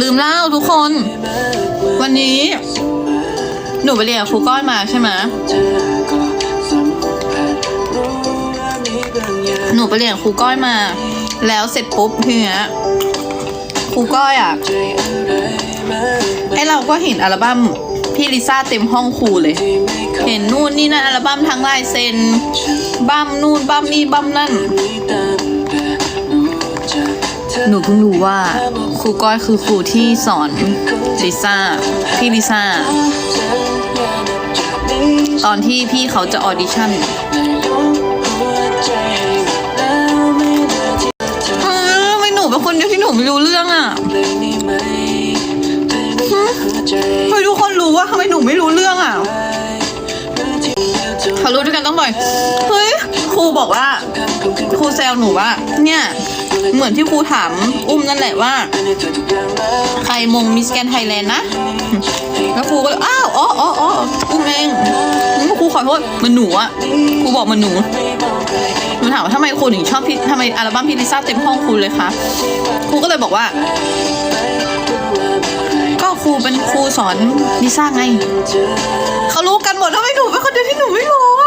ลืมเล่าทุกคน วันนี้ หนูไปเรียนกับครูก้อยมาใช่ไหมหนูไปเรียนกับครูก้อยมา แล้วเสร็จปุ๊บทีเนี้ยครูก้อยอะไอเราก็เห็นอัลบั้มพี่ลิซ่าเต็มห้องครูเลย เห็นนู่นนี่นั่นอัลบั้มทั้งลายเซ็นบั้มนู่นบั้มนี่บั้มนั่น หนูเพิ่งรู้ว่าครูก้อยคือครูที่สอนลิซ่าพี่ลิซ่าตอนที่พี่เขาจะออดิชั่นเออทำไม่หนูเป็นคนเดียวที่หนูไม่รู้เรื่องอะเฮ้ยทุกคนรู้ว่าทำไมหนูไม่รู้เรื่องอะเขารู้ด้วยกันต้องบ่อยเฮ้ยค รูบอกว่าครูแซวหนูว่า เนี่ย เหมือนที่ครูถามอุ้มนั่นแหละว่า ใครมงมิสแกนไทยแลนด์นะ แล้วครูก็เลยอ้าวอ๋ออ๋ออ๋ออุ้มเองครูขอโทษมันหนูอะครูบอกมันหนูหนูถามว่าทำไมครูถึงชอบพี่ทำไมอัลบั้มพี่ลิซ่าเต็มห้องครูเลยคะครูก็เลยบอกว่า ก็ครูเป็นครูสอนลิซ่าไงเขารู้กันหมดทำไมหนูเป็นคนเดียวที่หนูไม่รู้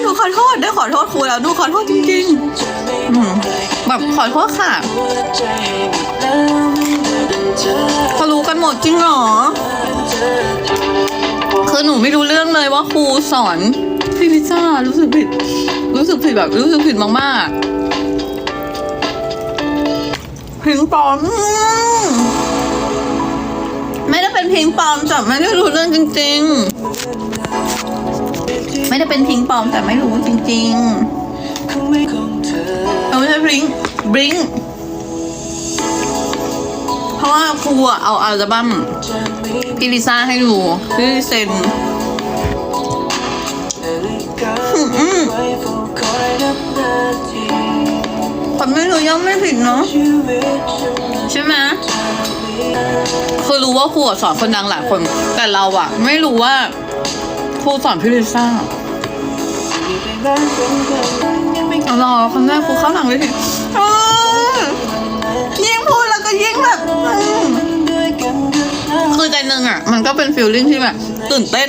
หนูขอโทษได้ขอโทษครูแล้วหนูขอโทษจริงๆอืมแบบขอโทษค่ะเขารู้กันหมดจริงเหรอ คือหนูไม่รู้เรื่องเลยว่าครูสอนพี่พิซซ่ารู้สึกผิด รู้สึกผิดแบบรู้สึกผิดมากๆพิงปองอืมไม่ได้เป็นพิงปองแต่ไม่ได้รู้เรื่องจริง ๆ ไม่ได้เป็นพิงปองแต่ไม่รู้จริงๆเอาไม่ใช่พิงบริงเพราะว่าครูอะเอาอัลบั้มพี่ลิซ่าให้ดูพี่เซนคนไม่รู้ย่อมไม่ผิดเนาะใช่ไหมคือรู้ว่าครูสอนคนดังหลายคน แต่เราอะไม่รู้ว่าครูสอนพี่ลิซ่า เอารอคนแรกครูเข้าหลังเลยทีเออยิ่งพูดแล้วก็ยิ่งแบบอืมคือใจหนึ่งอะมันก็เป็นฟีลลิ่งที่แบบตื่นเต้น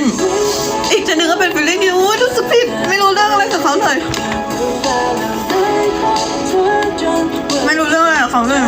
อีกใจหนึ่งก็เป็นฟีลลิ่งที่อุ้ยรู้สึกผิดไม่รู้เรื่องอะไรกับเขาเลยไม่รู้เรื่องอะไรกับเขาเลย